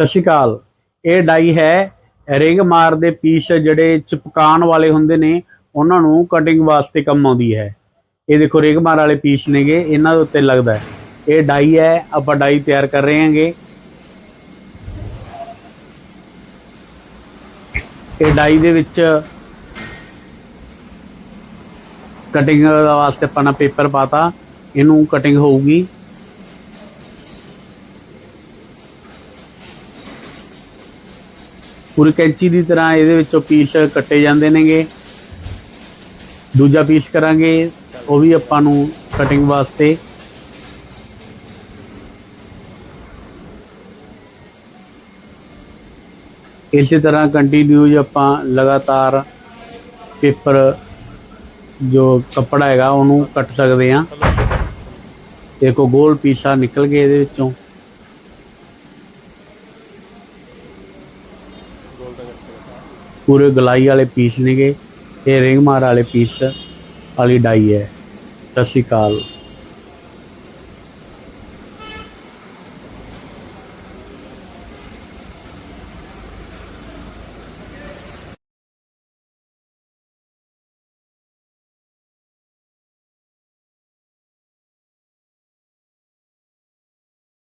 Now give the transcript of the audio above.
ਸਤਿ ਸ਼੍ਰੀ ਅਕਾਲ। ਇਹ ਡਾਈ ਹੈ ਰਿੰਗ ਮਾਰ ਦੇ ਪੀਸ ਜਿਹੜੇ ਚਿਪਕਾਉਣ ਵਾਲੇ ਹੁੰਦੇ ਨੇ, ਉਹਨਾਂ ਨੂੰ ਕਟਿੰਗ ਵਾਸਤੇ ਕੰਮ ਆਉਂਦੀ ਹੈ। ਇਹ ਦੇਖੋ ਰਿੰਗ ਮਾਰ ਵਾਲੇ ਪੀਸ ਨੇਗੇ, ਇਹਨਾਂ ਦੇ ਉੱਤੇ ਲੱਗਦਾ ਹੈ। ਇਹ ਡਾਈ ਹੈ, ਆਪਾਂ ਡਾਈ ਤਿਆਰ ਕਰ ਰਹੇ ਹਾਂਗੇ। ਇਹ ਡਾਈ ਦੇ ਵਿੱਚ ਕਟਿੰਗ ਵਾਸਤੇ ਆਪਾਂ ਨੇ ਪੇਪਰ ਪਾਤਾ, ਇਹਨੂੰ ਕਟਿੰਗ ਹੋਊਗੀ। ਪੂਰੀ ਕੈਂਚੀ ਦੀ ਤਰ੍ਹਾਂ ਇਹਦੇ ਵਿੱਚੋਂ ਪੀਸ ਕੱਟੇ ਜਾਂਦੇ ਨੇਗੇ। ਦੂਜਾ ਪੀਸ ਕਰਾਂਗੇ, ਉਹ ਵੀ ਆਪਾਂ ਨੂੰ ਕਟਿੰਗ ਵਾਸਤੇ। ਇਸੇ ਤਰ੍ਹਾਂ ਕੰਟੀਨਿਊ ਆਪਾਂ ਲਗਾਤਾਰ ਪੇਪਰ ਜੋ ਕੱਪੜਾ ਹੈਗਾ, ਉਹਨੂੰ ਕੱਟ ਸਕਦੇ ਹਾਂ। ਦੇਖੋ, ਗੋਲ ਪੀਸਾ ਨਿਕਲ ਗਏ ਇਹਦੇ ਵਿੱਚੋਂ। ਪੂਰੇ ਗਲਾਈ ਵਾਲੇ ਪੀਸ ਨੇਗੇ, ਇਹ ਰਿੰਗ ਮਾਰ ਵਾਲੇ ਪੀਸ ਵਾਲੀ ਡਾਈ ਹੈ। ਸਤਿ ਸ਼੍ਰੀ ਅਕਾਲ।